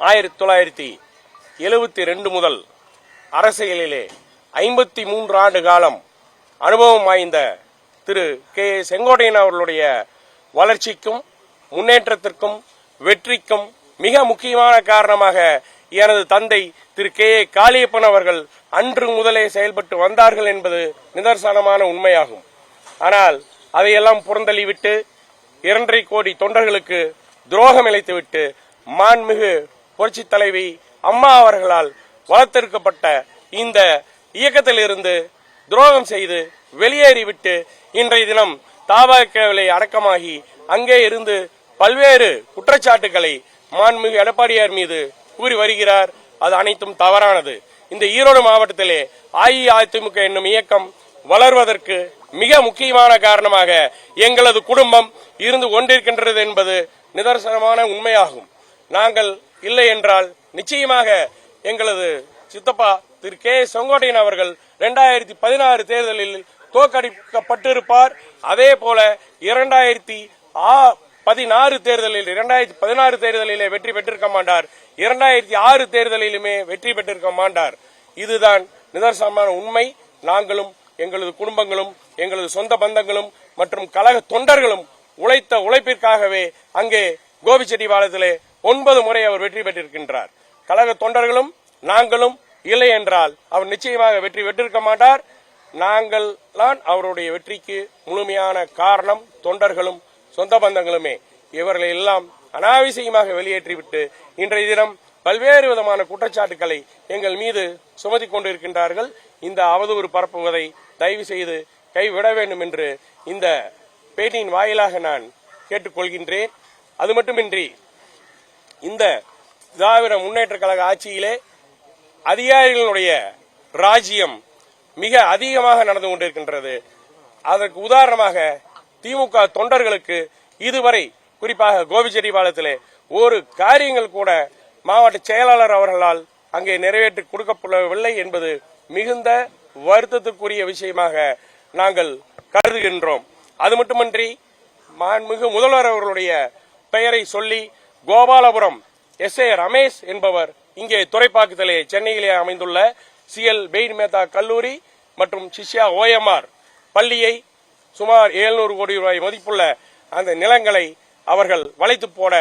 ஆயிரத்தி தொள்ளாயிரத்தி எழுபத்தி ரெண்டு முதல் அரசியலிலே ஐம்பத்தி மூன்று ஆண்டு காலம் அனுபவம் வாய்ந்த திரு கே செங்கோட்டையன் அவர்களுடைய வளர்ச்சிக்கும் முன்னேற்றத்திற்கும் வெற்றிக்கும் மிக முக்கியமான காரணமாக எனது தந்தை திரு கே ஏ காளியப்பன் அவர்கள் அன்று முதலே செயல்பட்டு வந்தார்கள் என்பது நிதர்சனமான உண்மையாகும். ஆனால் அதையெல்லாம் புறந்தள்ளிவிட்டு இரண்டரை கோடி தொண்டர்களுக்கு துரோகம் இழைத்துவிட்டு மாண்புமிகு புரட்சி தலைவி அம்மா அவர்களால் வளர்த்தெடுக்கப்பட்ட இந்த இயக்கத்திலிருந்து துரோகம் செய்து வெளியேறிவிட்டு இன்றைய தினம் தாபாக்கவிலை அடக்கமாகி அங்கே இருந்து பல்வேறு குற்றச்சாட்டுகளை மாண்புமிகு எடப்பாடியார் மீது கூறி வருகிறார். அது அனைத்தும் தவறானது. இந்த ஈரோடு மாவட்டத்திலே அஇஅதிமுக என்னும் இயக்கம் வளர்வதற்கு மிக முக்கியமான காரணமாக எங்களது குடும்பம் இருந்து கொண்டிருக்கின்றது என்பது நிதர்சனமான உண்மையாகும். நாங்கள் இல்லை என்றால் நிச்சயமாக எங்களது சித்தப்பா திரு கே செங்கோட்டையன் அவர்கள் இரண்டாயிரத்தி பதினாறு தேர்தலில் தோற்கடிக்கப்பட்டிருப்பார். அதே போல இரண்டாயிரத்தி பதினாறு தேர்தலில் இரண்டாயிரத்தி பதினாறு தேர்தலிலே வெற்றி பெற்றிருக்க மாட்டார். இரண்டாயிரத்தி ஆறு தேர்தலிலுமே வெற்றி பெற்றிருக்க மாட்டார். இதுதான் நிதர்சனமான உண்மை. நாங்களும் எங்களது குடும்பங்களும் எங்களது சொந்த பந்தங்களும் மற்றும் கழக தொண்டர்களும் உழைத்த உழைப்பிற்காகவே அங்கே கோபிச்செட்டிபாளையத்திலே ஒன்பது முறை அவர் வெற்றி பெற்றிருக்கின்றார். கழக தொண்டர்களும் நாங்களும் இல்லை என்றால் அவர் நிச்சயமாக வெற்றி பெற்றிருக்க மாட்டார். நாங்கள் தான் அவருடைய வெற்றிக்கு முழுமையான காரணம் தொண்டர்களும் சொந்த பந்தங்களுமே. இவர்களை எல்லாம் அனாவசியமாக வெளியேற்றிவிட்டு இன்றைய தினம் பல்வேறு விதமான குற்றச்சாட்டுக்களை எங்கள் மீது சுமத்தி கொண்டிருக்கின்றார்கள். இந்த அவதூறு பரப்புவதை தயவு செய்து கைவிட வேண்டும் என்று இந்த பேட்டியின் வாயிலாக நான் கேட்டுக்கொள்கின்றேன். அது மட்டுமின்றி இந்த திராவிட முன்னேற்ற கழக ஆட்சியிலே அதிகாரிகளுடைய ராஜ்யம் மிக அதிகமாக நடந்து கொண்டிருக்கின்றது. அதற்கு உதாரணமாக திமுக தொண்டர்களுக்கு இதுவரை குறிப்பாக கோபிச்செட்டிபாளையத்திலே ஒரு காரியங்கள் கூட மாவட்ட செயலாளர் அவர்களால் அங்கே நிறைவேற்றி கொடுக்கப்படவில்லை என்பது மிகுந்த வருத்தத்துக்குரிய விஷயமாக நாங்கள் கருதுகின்றோம். அது மட்டுமன்றி மாண்புமிகு முதல்வர் அவர்களுடைய பெயரை சொல்லி கோபாலபுரம் எஸ் ஏ ரமேஷ் என்பவர் இங்கே துறைப்பாக்கத்திலே சென்னையிலே அமைந்துள்ள சிஎல் பெயின் மேத்தா கல்லூரி மற்றும் சிஷ்யா ஓஎம்ஆர் பள்ளியை சுமார் 700 கோடி ரூபாய் மதிப்புள்ள அந்த நிலங்களை அவர்கள் வளைத்து போட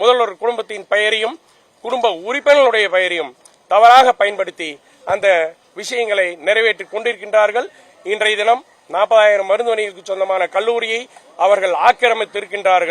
முதல்வர் குடும்பத்தின் பெயரையும் குடும்ப உறுப்பினர்களுடைய பெயரையும் தவறாக பயன்படுத்தி அந்த விஷயங்களை நிறைவேற்றி கொண்டிருக்கின்றார்கள். இன்றைய தினம் நாற்பதாயிரம் மருந்து சொந்தமான கல்லூரியை அவர்கள் ஆக்கிரமித்திருக்கின்றார்கள்.